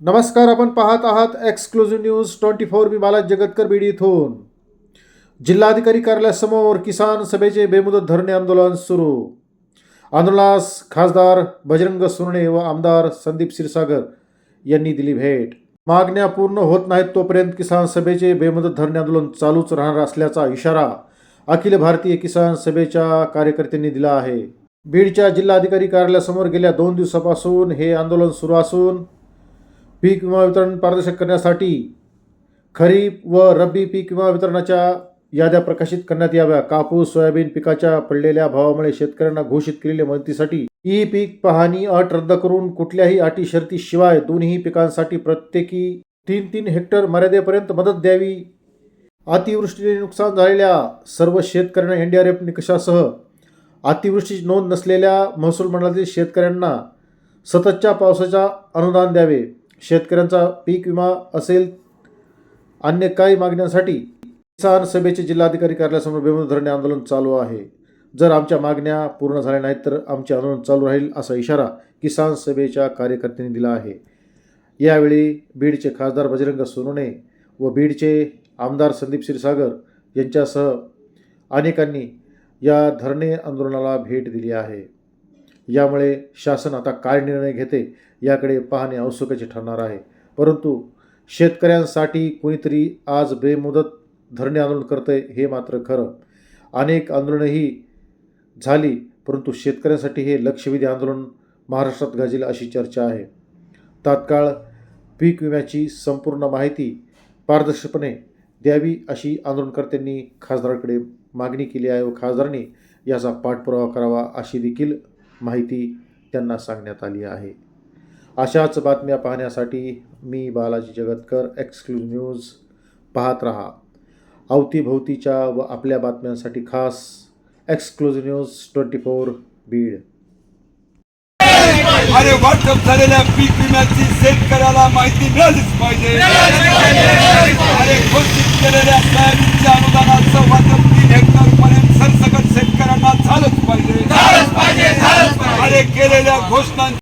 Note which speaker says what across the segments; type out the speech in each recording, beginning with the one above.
Speaker 1: नमस्कार आपण पाहत आहात एक्सक्लुझिव्ह न्यूज ट्वेंटी फोर मी बाला जगतकर बीड इथून. जिल्हाधिकारी कार्यालयासमोर किसान सभेचे बेमुदत धरणे आंदोलन सुरू. आंदोलनास खासदार बजरंग सोनणे व आमदार संदीप क्षीरसागर यांनी दिली भेट. मागण्या पूर्ण होत नाहीत तोपर्यंत किसान सभेचे बेमुदत धरणे आंदोलन चालूच राहणार असल्याचा इशारा अखिल भारतीय किसान सभेच्या कार्यकर्त्यांनी दिला आहे. बीडच्या जिल्हाधिकारी कार्यालयासमोर गेल्या दोन दिवसापासून हे आंदोलन सुरू असून पीक विमा वितरण पारदर्शक करण्यासाठी खरीप व रब्बी पीक विमा वितरणाच्या याद्या प्रकाशित करण्यात याव्या. कापूस सोयाबीन पिकाच्या पडलेल्या भावामुळे शेतकऱ्यांना घोषित केलेल्या मदतीसाठी ई पीक पाहणी अट रद्द करून कुठल्याही अटी शर्तीशिवाय दोन्ही पिकांसाठी प्रत्येकी तीन तीन हेक्टर मर्यादेपर्यंत मदत द्यावी. अतिवृष्टीने नुकसान झालेल्या सर्व शेतकऱ्यांना एन डी आर एफ निकषासह अतिवृष्टीची नोंद नसलेल्या महसूल मंडळातील शेतकऱ्यांना सततच्या पावसाचा अनुदान द्यावे. शेतकऱ्यांचा पीक विमा असेल अन्य काही मागण्यांसाठी किसान सभेचे जिल्हाधिकारी कार्यालयासमोर बेमुदत धरणे आंदोलन चालू आहे. जर आमच्या मागण्या पूर्ण झाल्या नाहीत तर आमचे आंदोलन चालू राहील असा इशारा किसान सभेच्या कार्यकर्त्यांनी दिला आहे. यावेळी बीडचे खासदार बजरंग सोनोने व बीडचे आमदार संदीप क्षीरसागर यांच्यासह अनेकांनी या धरणे आंदोलनाला भेट दिली आहे. यामुळे शासन आता काय निर्णय घेते याकडे पाहणे आवश्यकाचे ठरणार आहे. परंतु शेतकऱ्यांसाठी कोणीतरी आज बेमुदत धरणे आंदोलन करते हे मात्र खरं. अनेक आंदोलनंही झाली परंतु शेतकऱ्यांसाठी हे लक्षवेधी आंदोलन महाराष्ट्रात गाजेल अशी चर्चा आहे. तात्काळ पीक विम्याची संपूर्ण माहिती पारदर्शकपणे द्यावी अशी आंदोलनकर्त्यांनी खासदाराकडे मागणी केली आहे व खासदारांनी याचा पाठपुरावा करावा अशी देखील माहिती त्यांना सांगण्यात आली आहे. अशाच बातम्या पाहण्यासाठी मी बालाजी जगतकर एक्सक्लुझिव्ह न्यूज पाहत रहा. अवतीभोवतीच्या व आपल्या बातम्यांसाठी खास exclusive news twenty four Beed.
Speaker 2: अरे वाटप झालेल्या पीक विम्याची शेतकऱ्याला माहिती मिळालीच पाहिजे. अरे घोषित केलेल्या सोयाबीनच्या अनुदानाचं वाटप तीन हेक्टर पर्यंत सरसकट शेतकऱ्यांना झालंच पाहिजे अरे केलेल्या घोषणांची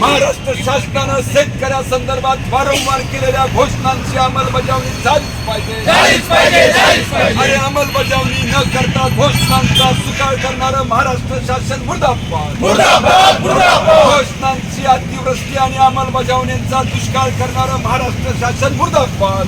Speaker 2: महाराष्ट्र शासनानं शेतकऱ्या संदर्भात वारंवार केलेल्या घोषणांची अंमलबजावणी झालीच पाहिजे. अरे अंमलबजावणी न करता घोषणांचा स्वीकार करणारं महाराष्ट्र शासन मुर्दाबाद. घोषणांची अतिवृष्टी आणि अंमलबजावणीचा दुष्काळ करणारं महाराष्ट्र शासन मुर्दाबाद.